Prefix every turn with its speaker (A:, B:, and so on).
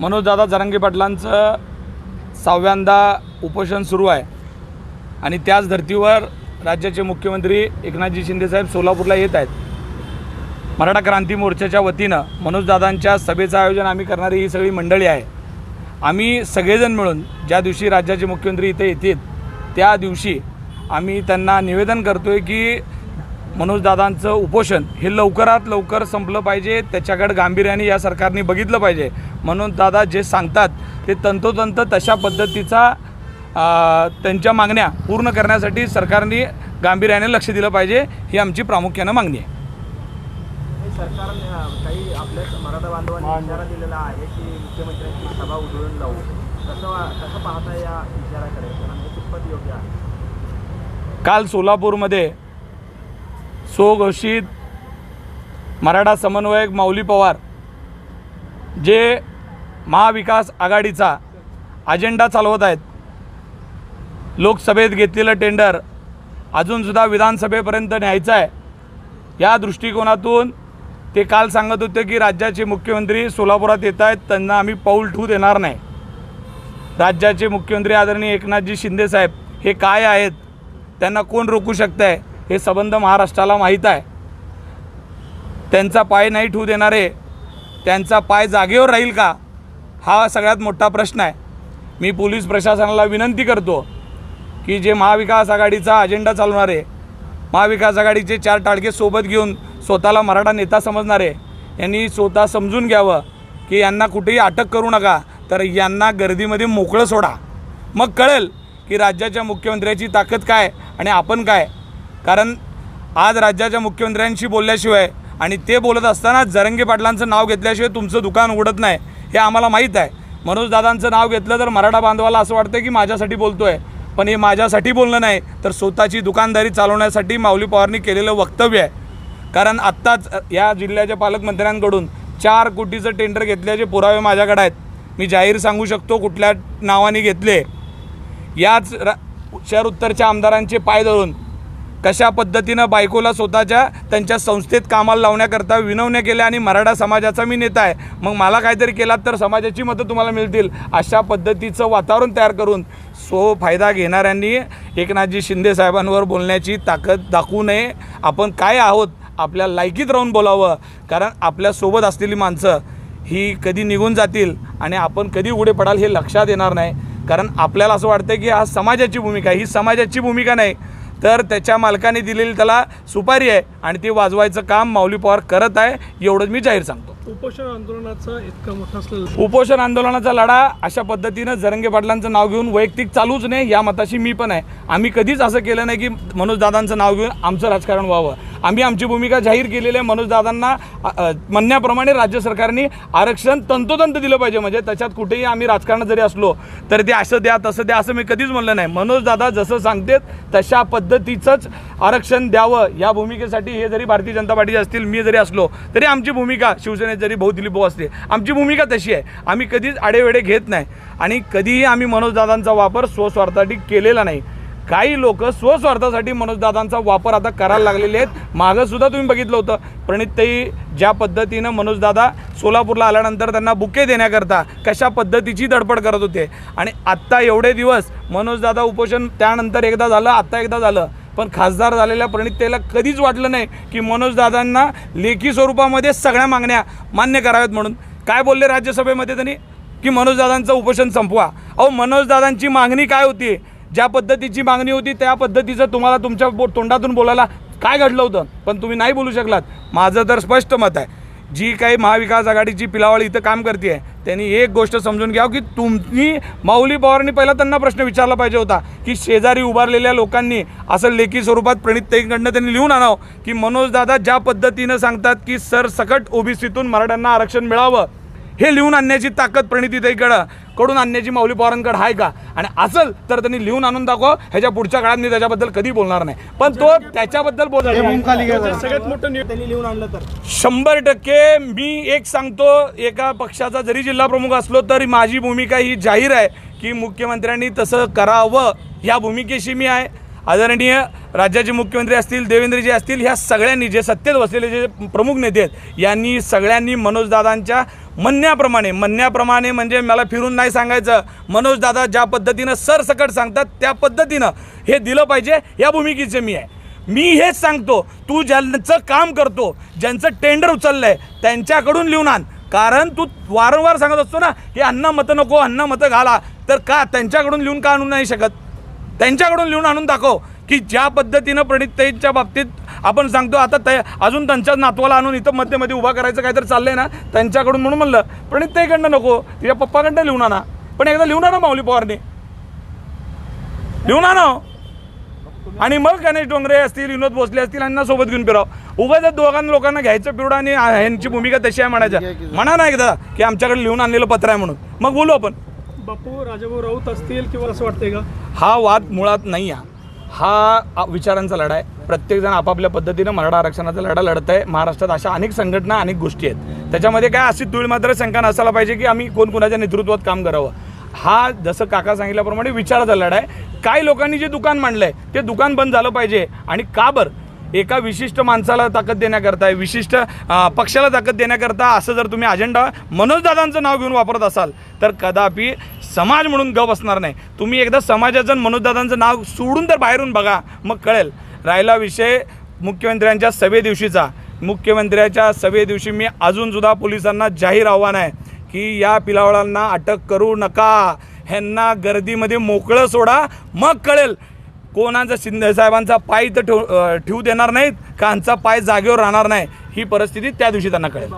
A: मनोजदादा जरांगे पाटलांचं सहाव्यांदा उपोषण सुरू आहे. आणि त्याच धर्तीवर राज्याचे मुख्यमंत्री एकनाथजी शिंदेसाहेब सोलापूरला येत आहेत. मराठा क्रांती मोर्चाच्या वतीनं मनोजदादांच्या सभेचं आयोजन आम्ही करणारी ही सगळी मंडळी आहे. आम्ही सगळेजण मिळून ज्या दिवशी राज्याचे मुख्यमंत्री इथे येतील त्या दिवशी आम्ही त्यांना निवेदन करतो आहे की मनोजदादांचं उपोषण हे लवकरात लवकर संपलं पाहिजे. त्याच्याकडे गांभीर्याने या सरकारने बघितलं पाहिजे. म्हणून दादा जे सांगतात ते तंतोतंत तशा पद्धतीचा त्यांच्या मागण्या पूर्ण करण्यासाठी सरकारने गांभीर्याने लक्ष दिलं पाहिजे ही आमची प्रामुख्यानं मागणी आहे.
B: सरकारने अं, काही आपल्या मराठा बांधवांनी इशारा दिलेला आहे की मुख्यमंत्र्यांची सभा उधळून लावू. कसं वा- कसं पाहता या इशाराकडे कारण कितपत योग्य आहे?
A: काल सोलापूरमध्ये स्वघोषित मराठा समन्वयक माऊली पवार जे महाविकास आघाडीचा अजेंडा चालवत आहेत. लोकसभेत घेतलेलं टेंडर अजूनसुद्धा विधानसभेपर्यंत न्यायचं आहे. या दृष्टिकोनातून ते काल सांगत होते की राज्याचे मुख्यमंत्री सोलापुरात येत आहेत त्यांना आम्ही पाऊल ठेवू देणार नाही. राज्याचे मुख्यमंत्री आदरणीय एकनाथजी शिंदेसाहेब हे काय आहेत? त्यांना कोण रोखू शकतं आहे हे संबंध महाराष्ट्राला माहीत आहे. त्यांचा पाय नाही ठेवू देणारे त्यांचा पाय जागेवर राहील का? हा सगळ्यात मोठा प्रश्न आहे. मी पोलीस प्रशासनाला विनंती करतो की जे महाविकास आघाडीचा अजेंडा चालवणारे महाविकास आघाडीचे चार टाळके सोबत घेऊन स्वतःला मराठा नेता समजणारे यांनी स्वतः समजून घ्यावं की यांना कुठेही अटक करू नका तर यांना गर्दीमध्ये मोकळं सोडा. मग कळेल की राज्याच्या मुख्यमंत्र्याची ताकद काय आणि आपण काय. कारण आज राज्याच्या मुख्यमंत्र्यांशी बोलल्याशिवाय आणि ते बोलत असताना जरंगे पाटलांचं नाव घेतल्याशिवाय तुमचं दुकान उघडत नाही हे आम्हाला माहीत आहे. मनोजदादांचं नाव घेतलं तर मराठा बांधवाला असं वाटतं की माझ्यासाठी बोलतो आहे पण हे माझ्यासाठी बोलणं नाही तर स्वतःची दुकानदारी चालवण्यासाठी माऊली पवारनी केलेलं वक्तव्य आहे. कारण आत्ताच या जिल्ह्याच्या पालकमंत्र्यांकडून चार कोटीचं टेंडर घेतल्याचे पुरावे माझ्याकडे आहेत. मी जाहीर सांगू शकतो कुठल्या नावाने घेतले. याच रा शहर उत्तरच्या आमदारांचे पाय धरून कशा पद्धतीनं बायकोला स्वतःच्या त्यांच्या संस्थेत कामाला लावण्याकरता विनवण्या केल्या आणि मराठा समाजाचा मी नेता आहे. मग मला काहीतरी केलात तर समाजाची मतं तुम्हाला मिळतील. अशा पद्धतीचं वातावरण तयार करून सो फायदा घेणाऱ्यांनी एकनाथजी शिंदे साहेबांवर बोलण्याची ताकद दाखवू नये. आपण काय आहोत आपल्या लायकीत राहून बोलावं. कारण आपल्यासोबत असलेली माणसं ही कधी निघून जातील आणि आपण कधी उघडे पडाल हे लक्षात येणार नाही. कारण आपल्याला असं वाटतं की हा समाजाची भूमिका आहे. ही समाजाची भूमिका नाही. तर त्याच्या मालकाने दिलेली त्याला सुपारी आहे. आणि ती वाजवायचं काम माऊली पवार करत आहे एवढंच मी जाहीर सांगतो.
C: उपोषण आंदोलनाचा इतका मोठा
A: उपोषण आंदोलनाचा लढा अशा पद्धतीनं जरंगे पाटलांचं नाव घेऊन वैयक्तिक चालूच नाही या मताशी मी पण आहे. आम्ही कधीच असं केलं नाही की मनोजदादांचं नाव घेऊन आमचं राजकारण व्हावं. आम्ही आमची भूमिका जाहीर केलेली आहे मनोजदादांना म्हणण्याप्रमाणे राज्य सरकारने आरक्षण तंतोतंत दिलं पाहिजे. म्हणजे त्याच्यात कुठेही आम्ही राजकारणात जरी असलो तर ते असं द्या तसं द्या असं मी कधीच म्हणलं नाही. मनोजदादा जसं सांगतेत तशा पद्धतीचंच आरक्षण द्यावं या भूमिकेसाठी हे जरी भारतीय जनता पार्टीचे असतील मी जरी असलो तरी आमची भूमिका शिवसेनेत जरी भाऊ दिलीप भाऊ असते आमची भूमिका तशी आहे. आम्ही कधीच आडेवेडे घेत नाही. आणि कधीही आम्ही मनोजदादांचा वापर स्वस्वार्थासाठी केलेला नाही. काही लोक स्वस्वार्थासाठी मनोजदादांचा वापर आता करायला लागलेले आहेत. मागंसुद्धा तुम्ही बघितलं होतं. प्रणितताई ज्या पद्धतीनं मनोजदादा सोलापूरला आल्यानंतर त्यांना बुके देण्याकरता कशा पद्धतीची धडपड करत होते. आणि आत्ता एवढे दिवस मनोजदादा उपोषण त्यानंतर एकदा झालं आत्ता एकदा झालं. पण खासदार झालेल्या प्रणिततेला कधीच वाटलं नाही की मनोजदादांना लेखी स्वरूपामध्ये सगळ्या मागण्या मान्य कराव्यात म्हणून. काय बोलले राज्यसभेमध्ये त्यांनी? की मनोजदादांचं उपोषण संपवा. अहो मनोजदादांची मागणी काय होती? ज्या पद्धतीची मागणी होती त्या पद्धतीचं तुम्हाला तुमच्या बो तोंडातून बोलायला काय घडलं होतं? पण तुम्ही नाही बोलू शकलात. माझं तर स्पष्ट मत आहे. जी काही महाविकास आघाडीची पिलावळ इथं काम करते आहे त्यांनी एक गोष्ट समजून घ्यावं हो, की तुम्ही माऊली पवारांनी पहिला त्यांना प्रश्न विचारला पाहिजे होता की शेजारी उभारलेल्या लोकांनी असं लेखी स्वरूपात प्रणितताईंकडनं त्यांनी लिहून आणावं हो, की मनोजदादा ज्या पद्धतीनं सांगतात की सरसकट ओबीसीतून मराठ्यांना आरक्षण मिळावं हे लिहून आणण्याची ताकद प्रणितीताईकडं कडून आणण्याची माऊली पवारांकडे आहे का? आणि असेल तर त्यांनी लिहून आणून दाखव. ह्याच्या पुढच्या काळात मी त्याच्याबद्दल कधी बोलणार नाही. पण तो त्याच्याबद्दल बोलणार
C: सगळ्यात मोठं नि-
B: त्यांनी लिहून आणलं तर.
A: शंभर टक्के मी एक सांगतो एका पक्षाचा जरी जिल्हा प्रमुख असलो तरी माझी भूमिका ही जाहीर आहे की मुख्यमंत्र्यांनी तसं करावं. ह्या भूमिकेशी मी आहे. आदरणीय राज्याचे मुख्यमंत्री असतील देवेंद्रजी असतील ह्या सगळ्यांनी जे सत्तेत बसलेले जे प्रमुख नेते आहेत यांनी सगळ्यांनी मनोजदादांच्या म्हणण्याप्रमाणे म्हणण्याप्रमाणे म्हणजे मला फिरून नाही सांगायचं. मनोज दादा ज्या पद्धतीनं सरसकट सांगतात त्या पद्धतीनं हे दिलं पाहिजे या भूमिकेचे मी आहे. मी हेच सांगतो तू ज्यांचं काम करतो ज्यांचं टेंडर उचललं आहे त्यांच्याकडून लिहून आण. कारण तू वारंवार सांगत असतो ना की अन्न मतं नको अन्न मतं घाला. तर का त्यांच्याकडून लिहून का आणू नाही शकत? त्यांच्याकडून लिहून आणून दाखव की ज्या पद्धतीनं प्रणितताईच्या बाबतीत आपण सांगतो आता ते अजून त्यांच्याच नातवाला आणून इथं मध्ये मध्ये उभा करायचं काहीतरी चाललंय ना त्यांच्याकडून म्हणून म्हणलं प्रणितताईकडनं नको तिच्या पप्पाकडनं लिहून आणा. पण एकदा लिहून आणा माऊली पवारने. लिहून आणा. हो. आणि मग गणेश डोंगरे असतील विनोद भोसले असतील यांना सोबत घेऊन फिराव. उगाच दोघांना लोकांना घ्यायचं पिवडं आणि यांची भूमिका तशी आहे म्हणायच्या. म्हणा ना एकदा की आमच्याकडे लिहून आणलेलं पत्र आहे म्हणून. मग बोलू आपण.
C: बापू राजाभाऊ राऊत असतील किंवा असं वाटतंय का?
A: हा वाद मुळात नाही आहे हा विचारांचा लढा आहे. प्रत्येकजण आपापल्या पद्धतीनं मराठा आरक्षणाचा लढा लढत आहे. महाराष्ट्रात अशा अनेक संघटना अनेक गोष्टी आहेत. त्याच्यामध्ये काय अशी तुळ मात्र शंका नसायला पाहिजे की आम्ही कोण कोणाच्या नेतृत्वात काम करावं. हा जसं काका सांगितल्याप्रमाणे विचाराचा लढा आहे. काही लोकांनी जे दुकान मांडलं आहे ते दुकान बंद झालं पाहिजे. आणि का बरं? एका विशिष्ट माणसाला ताकद देण्याकरता विशिष्ट पक्षाला ताकद देण्याकरता असं जर तुम्ही अजेंडा मनोजदादांचं नाव घेऊन वापरत असाल तर कदापि समाज म्हणून गप असणार नाही. तुम्ही एकदा समाजाचं मनोजदादांचं नाव सोडून तर बाहेरून बघा मग कळेल. राहिला विषय मुख्यमंत्र्यांच्या सभेदिवशीचा मुख्यमंत्र्याच्या सभेदिवशी मी अजूनसुद्धा पोलिसांना जाहीर आव्हान आहे की या पिलावळांना अटक करू नका. ह्यांना गर्दीमध्ये मोकळं सोडा. मग कळेल. कोणाचा शिंदे साहेबांचा पाय तर ठेव ठेवू देणार नाहीत का? पाय जागेवर राहणार नाही. ही परिस्थिती त्या दिवशी त्यांना कळेल.